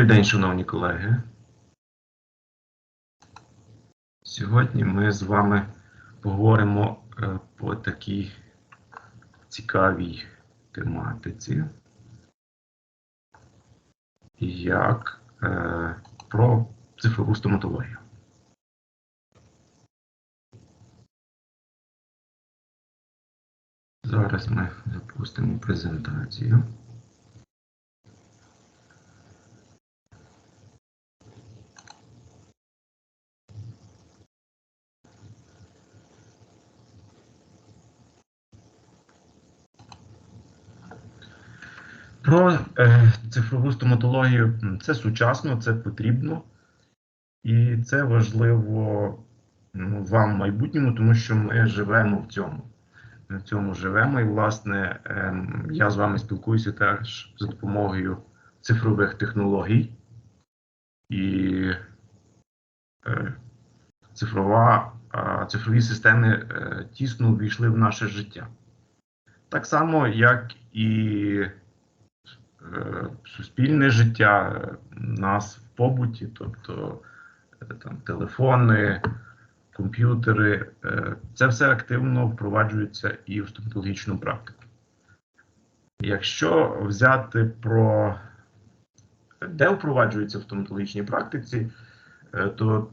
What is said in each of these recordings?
Добрий день, шановні колеги. Сьогодні ми з вами поговоримо е, по такій цікавій тематиці, як е, про цифрову стоматологію. Зараз ми запустимо презентацію. Про е, цифрову стоматологію це сучасно, це потрібно, і це важливо ну, вам в майбутньому, тому що ми живемо в цьому. В цьому живемо, і, власне, ем, я з вами спілкуюся теж за допомогою цифрових технологій. І е, цифрова, а, цифрові системи е, тісно увійшли в наше життя. Так само, як і е, суспільне життя нас в побуті, тобто е, там, телефони, комп'ютери, е, це все активно впроваджується і в стоматологічну практику. Якщо взяти про де впроваджується в стоматологічній практиці, е, то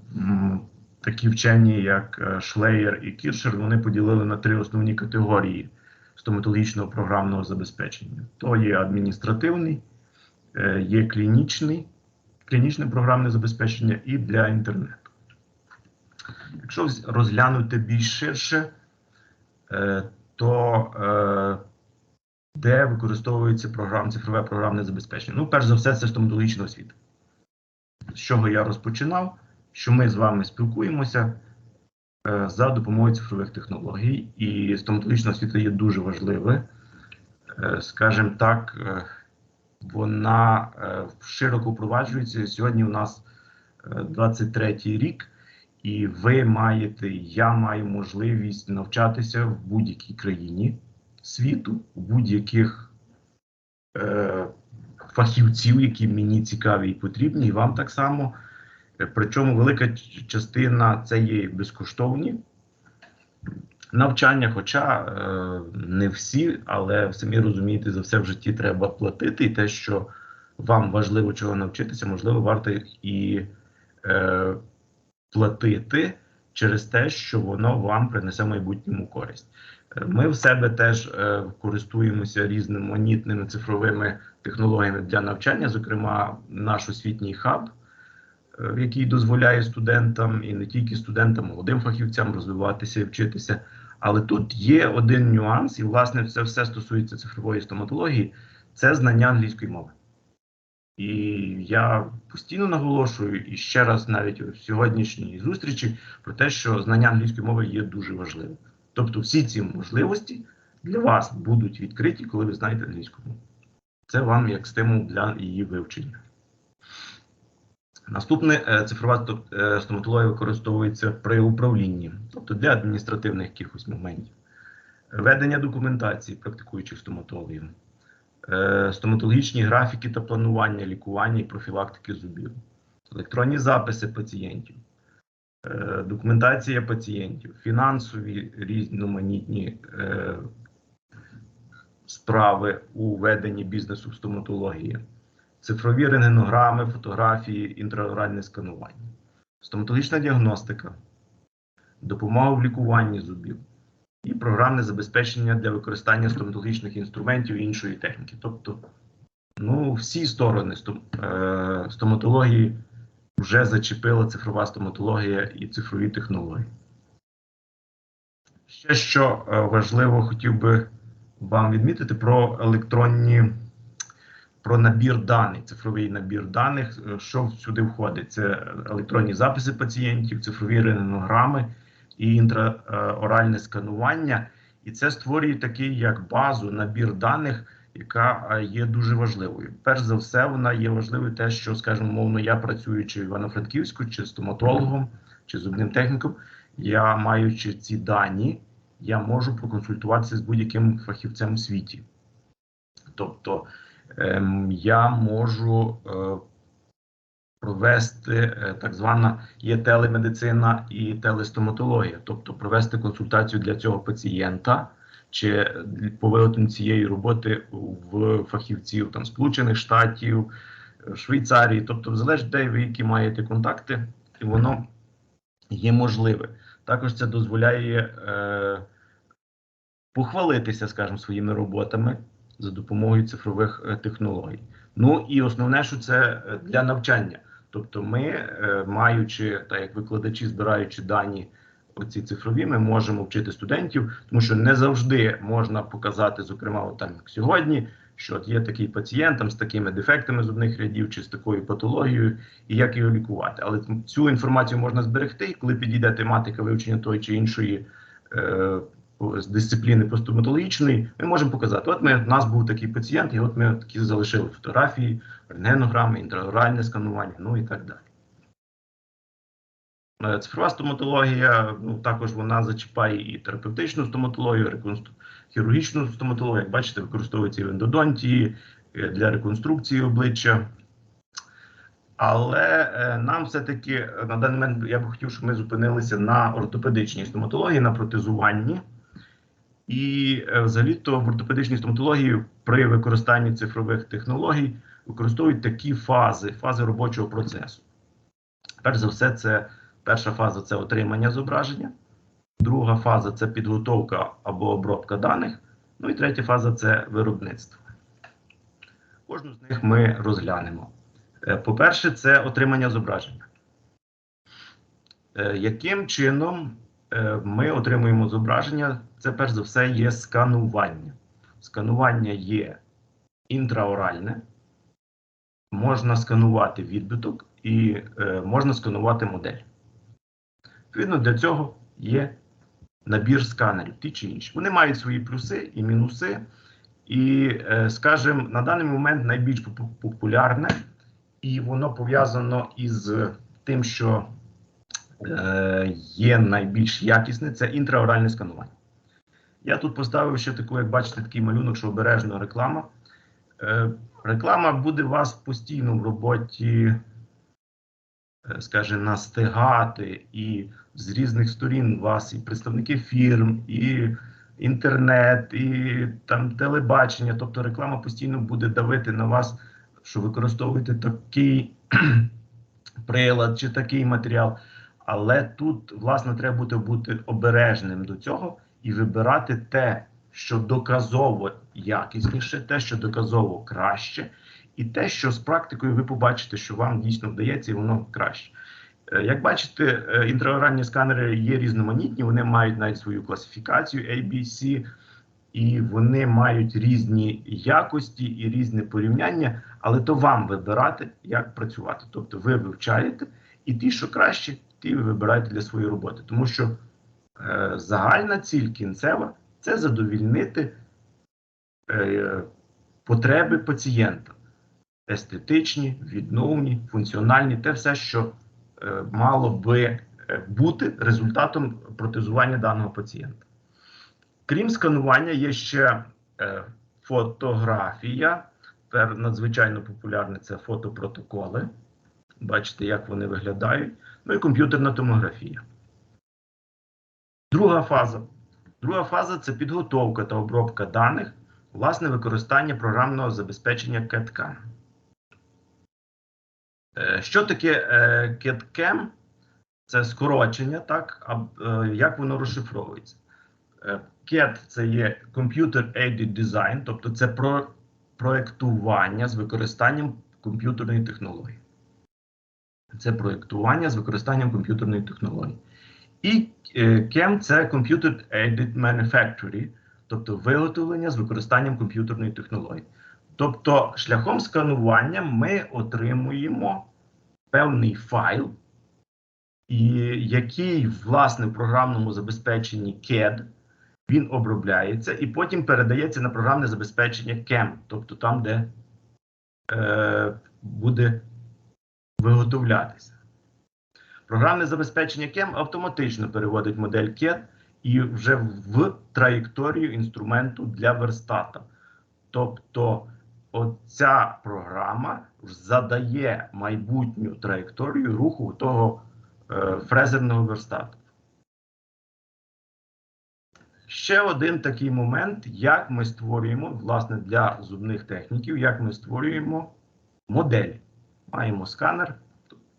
такі вчені, як Шлеєр і Кіршер, вони поділили на три основні категорії стоматологічного програмного забезпечення. То є адміністративний, є клінічний, клінічне програмне забезпечення і для інтернету. Якщо розглянути більш ширше, е, то е, де використовується програм, цифрове програмне забезпечення? Ну, перш за все, це стоматологічна освіта. З чого я розпочинав, що ми з вами спілкуємося е, за допомогою цифрових технологій, і стоматологічна освіта є дуже важливою. Е, Скажімо так, е, вона е, широко впроваджується. Сьогодні у нас 23-й рік, і ви маєте, я маю можливість навчатися в будь-якій країні світу, у будь-яких е, фахівців, які мені цікаві і потрібні, і вам так само. Е, Причому велика частина це є безкоштовні навчання, хоча е, не всі, але самі розумієте, за все в житті треба платити, і те, що вам важливо чого навчитися, можливо, варто і е, платити через те, що воно вам принесе майбутньому користь. Е, Ми в себе теж е, користуємося різноманітними цифровими технологіями для навчання, зокрема, наш освітній хаб, е, який дозволяє студентам і не тільки студентам, молодим фахівцям розвиватися і вчитися. Але тут є один нюанс, і власне це все стосується цифрової стоматології, це знання англійської мови. І я постійно наголошую і ще раз навіть в сьогоднішній зустрічі про те, що знання англійської мови є дуже важливим. Тобто, всі ці можливості для вас будуть відкриті, коли ви знаєте англійську мову. Це вам як стимул для її вивчення. Наступне е, цифрова е, стоматологія використовується при управлінні, тобто для адміністративних якихось моментів, ведення документації практикуючих стоматологів, е, стоматологічні графіки та планування лікування і профілактики зубів, електронні записи пацієнтів, документація пацієнтів, фінансові різноманітні справи у веденні бізнесу в стоматології, цифрові рентгенограми, фотографії, інтраоральне сканування, стоматологічна діагностика, допомога в лікуванні зубів і програмне забезпечення для використання стоматологічних інструментів і іншої техніки. Тобто, ну, всі сторони е, стоматології вже зачепила цифрова стоматологія і цифрові технології. Ще що е, важливо, хотів би вам відмітити про електронні, про набір даних, цифровий набір даних, е, що сюди входить. Це електронні записи пацієнтів, цифрові рентгенограми і інтраоральне сканування. І це створює такий як базу, набір даних, яка е, є дуже важливою. Перш за все, вона є важливою те, що, скажімо, мовно, я працюючи в Івано-Франківську, чи стоматологом, чи зубним техніком, я маючи ці дані, я можу проконсультуватися з будь-яким фахівцем у світі. Тобто я можу е, вести е, так звана є телемедицина і телестоматологія, тобто провести консультацію для цього пацієнта чи по цієї роботи в фахівців там Сполучених Штатів, Швейцарії, тобто залежить де ви які маєте контакти, і воно є можливе. Також це дозволяє е, похвалитися, скажімо, своїми роботами за допомогою цифрових е, технологій. Ну і основне, що це е, для навчання. Тобто, ми, е, маючи так як викладачі, збираючи дані, оці цифрові, ми можемо вчити студентів, тому що не завжди можна показати, зокрема, от там як сьогодні, що от є такий пацієнт там з такими дефектами зубних рядів чи з такою патологією, і як його лікувати. Але цю інформацію можна зберегти, і коли підійде тематика вивчення тої чи іншої. Е, з дисципліни постоматологічної, ми можемо показати, от ми, у нас був такий пацієнт, і от ми такі залишили фотографії, рентгенограми, інтраоральне сканування, ну і так далі. Е, Цифрова стоматологія, ну також вона зачіпає і терапевтичну стоматологію, реконстру... хірургічну стоматологію. Як бачите, використовується і в ендодонтії для реконструкції обличчя. Але е, нам все-таки е, на даний момент я б хотів, щоб ми зупинилися на ортопедичній стоматології, на протезуванні. І е, взагалі-то в ортопедичній стоматології при використанні цифрових технологій використовують такі фази, фази робочого процесу. Перш за все, це перша фаза це отримання зображення, друга фаза це підготовка або обробка даних. Ну і третя фаза це виробництво. Кожну з них ми розглянемо. Е, По-перше, це отримання зображення. Е, Яким чином ми отримуємо зображення? Це перш за все є сканування. Сканування є інтраоральне, можна сканувати відбиток і е, можна сканувати модель. Відповідно, для цього є набір сканерів, ті чи інші. Вони мають свої плюси і мінуси. І, е, скажімо, на даний момент найбільш популярне, і воно пов'язано із тим, що е, є найбільш якісне, це інтраоральне сканування. Я тут поставив ще таку, як бачите, такий малюнок, що обережно реклама. Е, реклама буде вас постійно в роботі, е, скажімо, настигати, і з різних сторін вас і представники фірм, і інтернет, і там телебачення. Тобто реклама постійно буде давити на вас, що використовуєте такий прилад чи такий матеріал. Але тут, власне, треба бути, бути обережним до цього і вибирати те, що доказово якісніше, те, що доказово краще, і те, що з практикою ви побачите, що вам дійсно вдається, і воно краще. Е, Як бачите, е, інтраоральні сканери є різноманітні, вони мають навіть свою класифікацію ABC, і вони мають різні якості і різне порівняння, але то вам вибирати, як працювати. Тобто ви вивчаєте, і ті, що краще, ті ви вибираєте для своєї роботи. Тому що е, загальна ціль кінцева це задовільнити е, потреби пацієнта. Естетичні, відновні, функціональні, те все, що е, мало би е, бути результатом протезування даного пацієнта. Крім сканування, є ще е, фотографія. Тепер надзвичайно популярне це фотопротоколи. Бачите, як вони виглядають. Ну і комп'ютерна томографія. Друга фаза. Друга фаза це підготовка та обробка даних, власне, використання програмного забезпечення CAD-CAM. Е, Що таке е, CAD-CAM? Це скорочення, так? А е, як воно розшифровується? Е, CAD це є Computer Aided Design, тобто це про проектування з використанням комп'ютерної технології. Це проєктування з використанням комп'ютерної технології. І е, CAM це Computer Aided Manufacturing, тобто виготовлення з використанням комп'ютерної технології. Тобто, шляхом сканування ми отримуємо певний файл, який, власне, в програмному забезпеченні CAD він обробляється і потім передається на програмне забезпечення CAM, тобто там, де е, буде виготовлятися. Програмне забезпечення CAM автоматично переводить модель CAD і вже в траєкторію інструменту для верстата. Тобто оця програма задає майбутню траєкторію руху того е, фрезерного верстату. Ще один такий момент, як ми створюємо, власне, для зубних техніків, як ми створюємо моделі. Маємо сканер,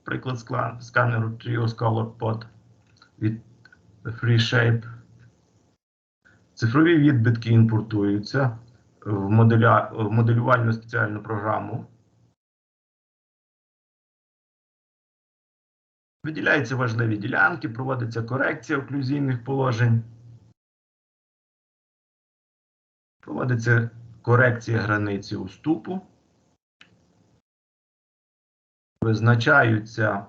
приклад сканеру Trios Color Pod від FreeShape. Цифрові відбитки імпортуються в, моделя, в моделювальну спеціальну програму. Виділяються важливі ділянки, проводиться корекція оклюзійних положень. Проводиться корекція границі уступу. Визначаються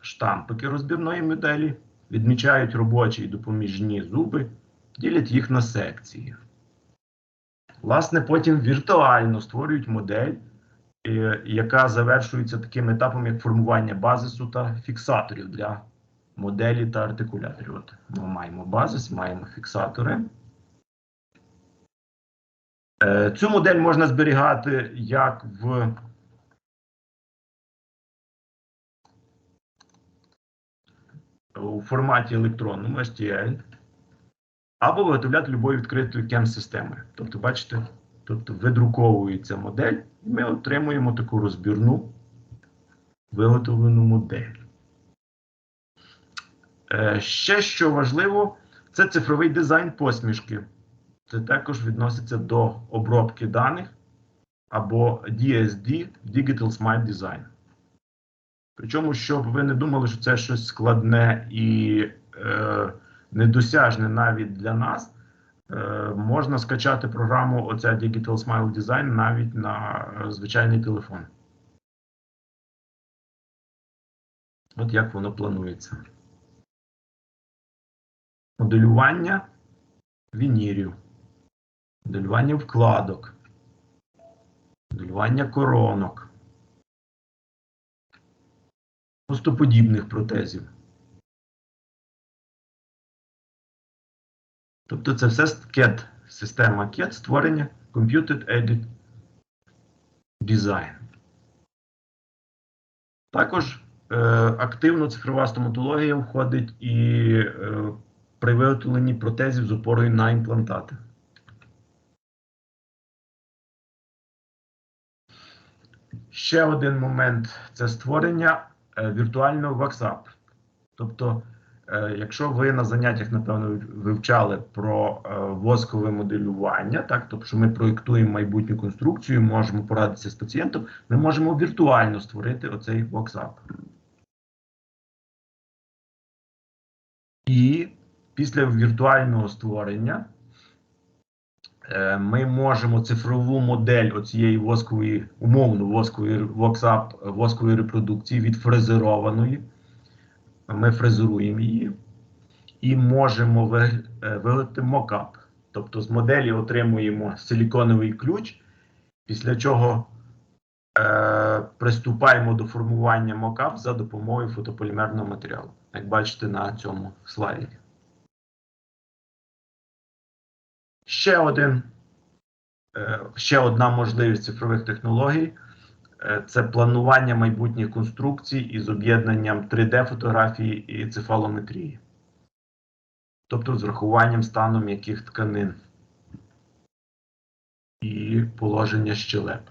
штампики розбірної моделі, відмічають робочі і допоміжні зуби, ділять їх на секції. Власне, потім віртуально створюють модель, е, яка завершується таким етапом, як формування базису та фіксаторів для моделі та артикуляторів. От ми маємо базис, маємо фіксатори. Е, Цю модель можна зберігати як в у форматі електронному STL, або виготовляти любою відкритою CAM-системою. Тобто, бачите, тобто видруковується модель, і ми отримуємо таку розбірну виготовлену модель. Е, Ще що важливо, це цифровий дизайн посмішки. Це також відноситься до обробки даних або DSD Digital Smile Design. Причому, щоб ви не думали, що це щось складне і е, недосяжне навіть для нас, е, можна скачати програму оця Digital Smile Design навіть на е, звичайний телефон. От як воно планується. Моделювання вінірів, моделювання вкладок, моделювання коронок, мостоподібних протезів. Тобто це все CAD, система CAD створення Computed Edit Design. Також е, активно цифрова стоматологія входить і е, при виготовленні протезів з опорою на імплантати. Ще один момент це створення е, віртуального ваксап. Тобто, е, якщо ви на заняттях, напевно, вивчали про е, воскове моделювання, так, тобто що ми проєктуємо майбутню конструкцію, можемо порадитися з пацієнтом, ми можемо віртуально створити оцей воксап. І після віртуального створення ми можемо цифрову модель оцієї воскової, умовно воскової воксап, воскової репродукції відфрезерованої. Ми фрезеруємо її і можемо е, виготовити мокап. Тобто з моделі отримуємо силіконовий ключ, після чого е, приступаємо до формування мокап за допомогою фотополімерного матеріалу, як бачите на цьому слайді. Ще один, е, ще одна можливість цифрових технологій е, це планування майбутніх конструкцій із об'єднанням 3D-фотографії і цефалометрії, тобто з врахуванням стану м'яких тканин і положення щелеп.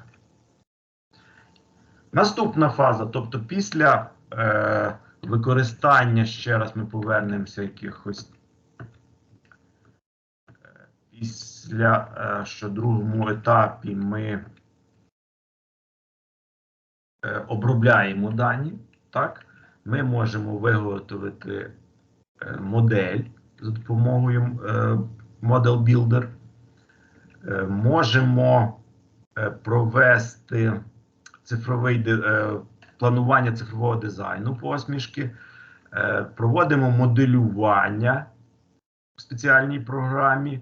Наступна фаза, тобто після е, використання, ще раз ми повернемося якихось після е, що другому етапі ми е, обробляємо дані, так, ми можемо виготовити е, модель за допомогою Model Builder, можемо провести цифровий планування цифрового дизайну посмішки, проводимо моделювання в спеціальній програмі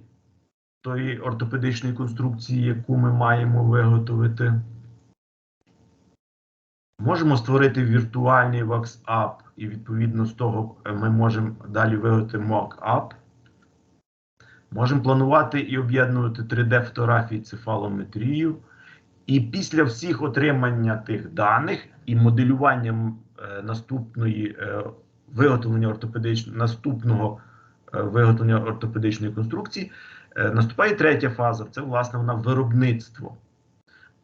тої ортопедичної конструкції, яку ми маємо виготовити. Можемо створити віртуальний вакс-ап, і відповідно з того е, ми можемо далі виготовити mock-up. Можемо планувати і об'єднувати 3D-фотографії цефалометрію І після всіх отримання тих даних і моделюванням е, наступної е, виготовлення ортопедичного наступного виготовлення ортопедичної конструкції, наступає третя фаза це власне вона виробництво.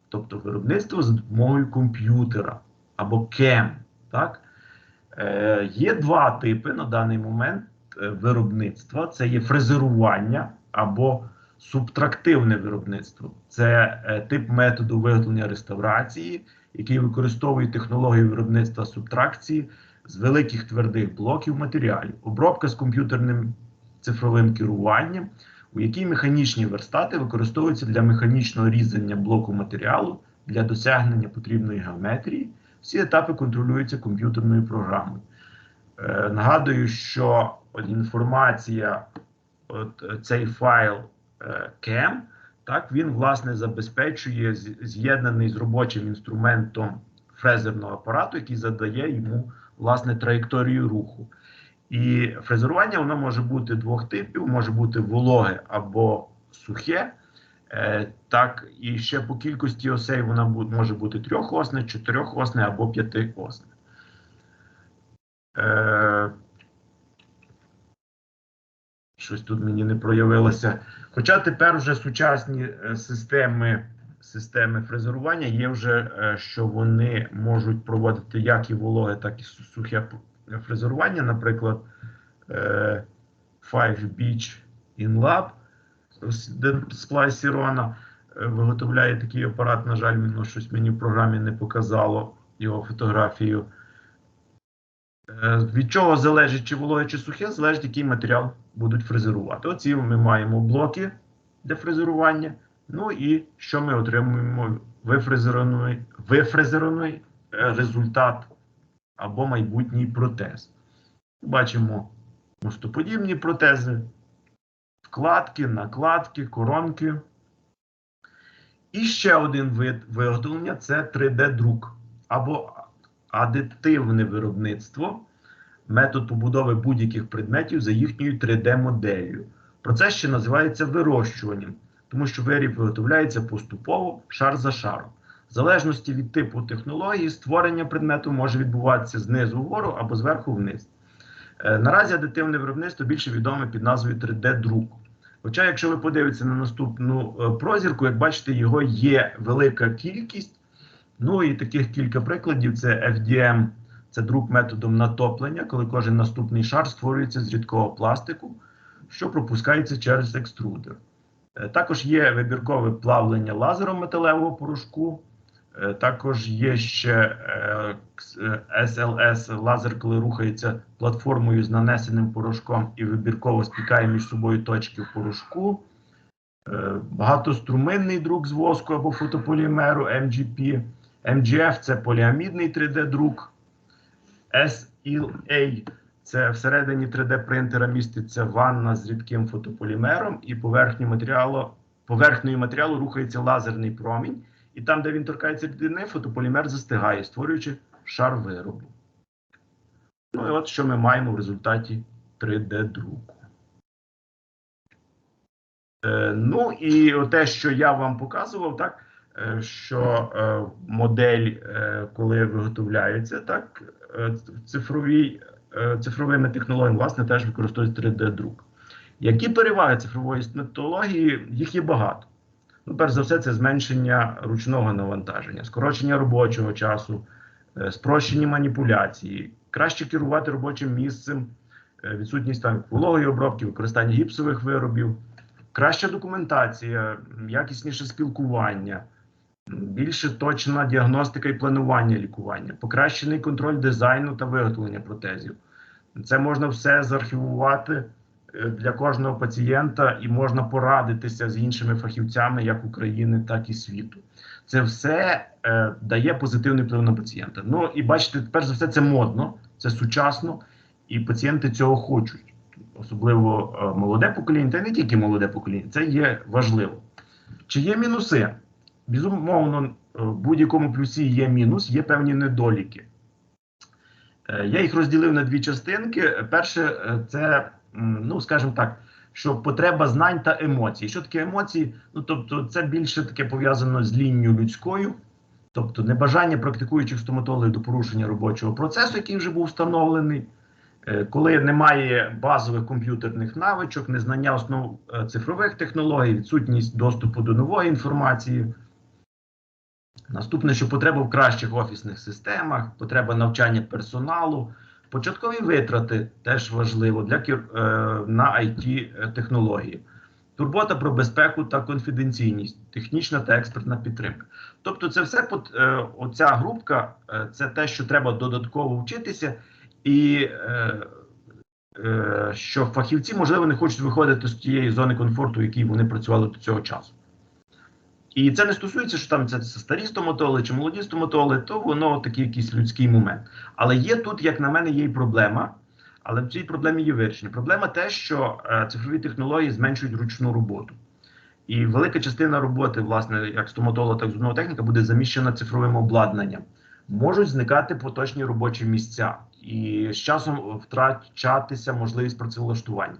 Тобто виробництво за допомогою комп'ютера або КЕМ. Так? Е, є два типи на даний момент е, виробництва: це є фрезерування або субтрактивне виробництво. Це е, тип методу виготовлення реставрації, який використовує технологію виробництва субтракції з великих твердих блоків матеріалів, обробка з комп'ютерним цифровим керуванням, у якій механічні верстати використовуються для механічного різання блоку матеріалу для досягнення потрібної геометрії. Всі етапи контролюються комп'ютерною програмою. Е, нагадую, що інформація, от цей файл е, CAM, так, він власне забезпечує з'єднаний з робочим інструментом фрезерного апарату, який задає йому власне траєкторію руху. І фрезерування воно може бути двох типів: може бути вологе або сухе. Е, так, і ще по кількості осей вона може бути трьохосне, чотирьохосне або п'ятиосне. Е, щось тут мені не проявилося. Хоча тепер вже сучасні е, системи, системи фрезерування є вже, е, що вони можуть проводити як і вологе, так і сухе фрезерування. Наприклад, е, Five Beach InLab з- де сплай е, виготовляє такий апарат. На жаль, воно щось мені в програмі не показало його фотографію. Е, Від чого залежить, чи вологе, чи сухе, залежить, який матеріал будуть фрезерувати. Оці ми маємо блоки для фрезерування. Ну і що ми отримуємо? Вифрезерований, вифрезерований результат або майбутній протез. Бачимо мостоподібні протези, вкладки, накладки, коронки. І ще один вид виготовлення це 3D-друк або адитивне виробництво, метод побудови будь-яких предметів за їхньою 3D-моделлю. Процес ще називається вирощуванням, тому що виріб виготовляється поступово, шар за шаром. В залежності від типу технології, створення предмету може відбуватися знизу вгору або зверху вниз. Е, Наразі адитивне виробництво більше відоме під назвою 3D-друк. Хоча, якщо ви подивитеся на наступну е, прозірку, як бачите, його є велика кількість. Ну і таких кілька прикладів: це FDM, це друк методом натоплення, коли кожен наступний шар створюється з рідкого пластику, що пропускається через екструдер. Е, Також є вибіркове плавлення лазером металевого порошку. Е, Також є ще е, е, SLS лазер, коли рухається платформою з нанесеним порошком і вибірково спікає між собою точки в порошку. Е, Багатоструминний друк з воску або фотополімеру MGP. MGF це поліамідний 3D-друк. SLA це всередині 3D-принтера міститься ванна з рідким фотополімером, і поверхню матеріалу, поверхнею матеріалу рухається лазерний промінь. І там, де він торкається рідини, фотополімер застигає, створюючи шар виробу. Ну і от що ми маємо в результаті 3D-друку. Е, ну і те, що я вам показував, так, е, що е, модель, е, коли виготовляється, так, е, цифровій, е, цифровими технологіями, власне, теж використовують 3D-друк. Які переваги цифрової методології? Їх є багато. Ну, перш за все, це зменшення ручного навантаження, скорочення робочого часу, е, спрощені маніпуляції, краще керувати робочим місцем, е, відсутність там вологої обробки, використання гіпсових виробів, краща документація, якісніше спілкування, більше точна діагностика і планування лікування, покращений контроль дизайну та виготовлення протезів. Це можна все заархівувати для кожного пацієнта і можна порадитися з іншими фахівцями як України, так і світу. Це все е, дає позитивний вплив на пацієнта. Ну і бачите, перш за все, це модно, це сучасно, і пацієнти цього хочуть. Особливо е, молоде покоління, та не тільки молоде покоління, це є важливо. Чи є мінуси? Безумовно, е, в будь-якому плюсі є мінус, є певні недоліки. Е, Я їх розділив на дві частинки. Перше, е, це, ну скажімо так, що потреба знань та емоцій. Що таке емоції? Ну тобто, це більше таке пов'язано з лінню людською, тобто небажання практикуючих стоматологів до порушення робочого процесу, який вже був встановлений. Е, Коли немає базових комп'ютерних навичок, незнання основ е, цифрових технологій, відсутність доступу до нової інформації. Наступне, що потреба в кращих офісних системах, потреба навчання персоналу, початкові витрати теж важливо для е, на it технології, турбота про безпеку та конфіденційність, технічна та експертна підтримка. Тобто, це все е, оця групка, е, це те, що треба додатково вчитися, і е, е, що фахівці, можливо, не хочуть виходити з тієї зони комфорту, в якій вони працювали до цього часу. І це не стосується, що там це старі стоматологи чи молоді стоматологи, то воно такий якийсь людський момент. Але є тут, як на мене, є і проблема. Але в цій проблемі є вирішення. Проблема те, що е, цифрові технології зменшують ручну роботу. І велика частина роботи, власне, як стоматолога, так і зубного техніка, буде заміщена цифровим обладнанням. Можуть зникати поточні робочі місця, і з часом втрачатися можливість працевлаштування.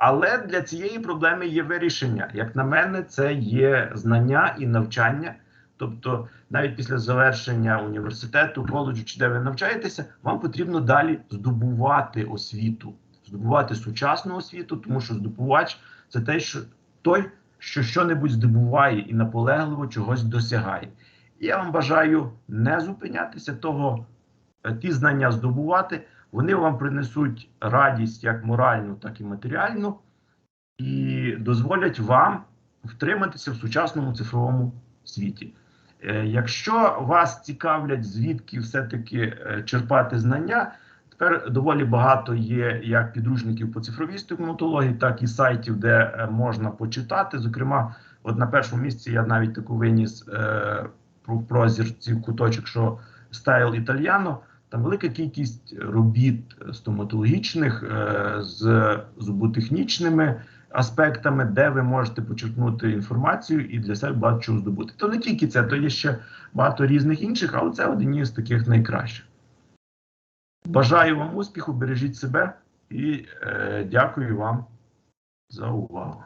Але для цієї проблеми є вирішення. Як на мене, це є знання і навчання. Тобто, навіть після завершення університету, коледжу чи де ви навчаєтеся, вам потрібно далі здобувати освіту, здобувати сучасну освіту, тому що здобувач це те, що той, що щонебудь здобуває і наполегливо чогось досягає. І я вам бажаю не зупинятися того, е, ті знання здобувати. Вони вам принесуть радість як моральну, так і матеріальну, і дозволять вам втриматися в сучасному цифровому світі. Е, Якщо вас цікавлять, звідки все-таки е, черпати знання, тепер доволі багато є як підручників по цифровій стоматології, так і сайтів, де е, можна почитати. Зокрема, от на першому місці я навіть таку виніс е, про прозірці куточок, що стайл італьяно. Там велика кількість робіт стоматологічних е, з зуботехнічними аспектами, де ви можете почерпнути інформацію і для себе багато чого здобути. То не тільки це, то є ще багато різних інших, але це один із таких найкращих. Бажаю вам успіху, бережіть себе і е, дякую вам за увагу.